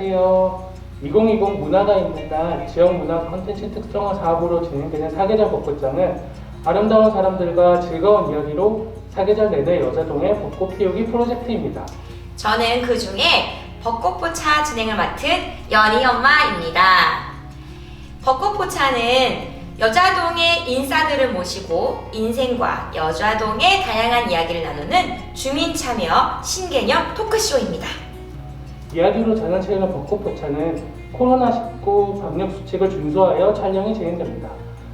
안녕하세요. 2020 문화가 있는 날 지역 문화 콘텐츠 특성화 사업으로 진행되는 사계절 벚꽃장은 아름다운 사람들과 즐거운 이야기로 사계절 내내 여자동의 벚꽃 피우기 프로젝트입니다. 저는 그 중에 벚꽃포차 진행을 맡은 연희 엄마입니다. 벚꽃포차는 여자동의 인싸들을 모시고 인생과 여자동의 다양한 이야기를 나누는 주민 참여 신개념 토크쇼입니다. 이야기로 전환체험의 벚꽃 포차는 코로나19 방역 수칙을 준수하여 촬영이 진행됩니다.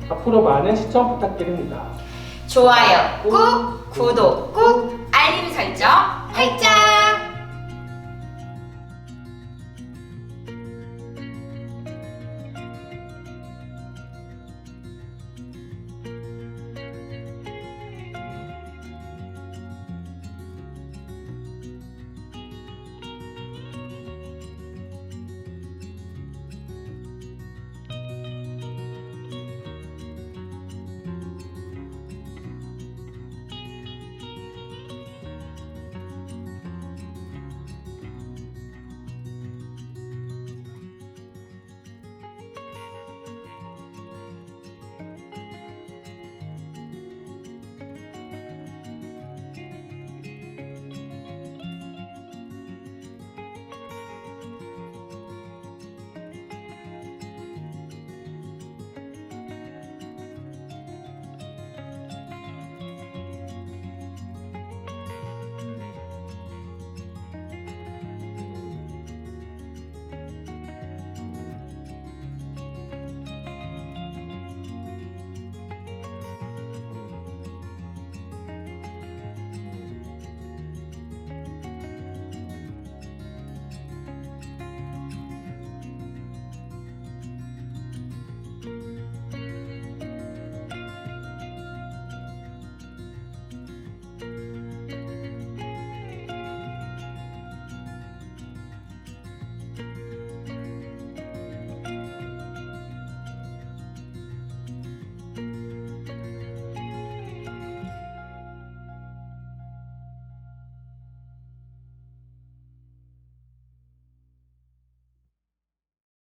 앞으로 많은 시청 부탁드립니다. 좋아요 꾹, 구독 꾹, 알림 설정 활짝!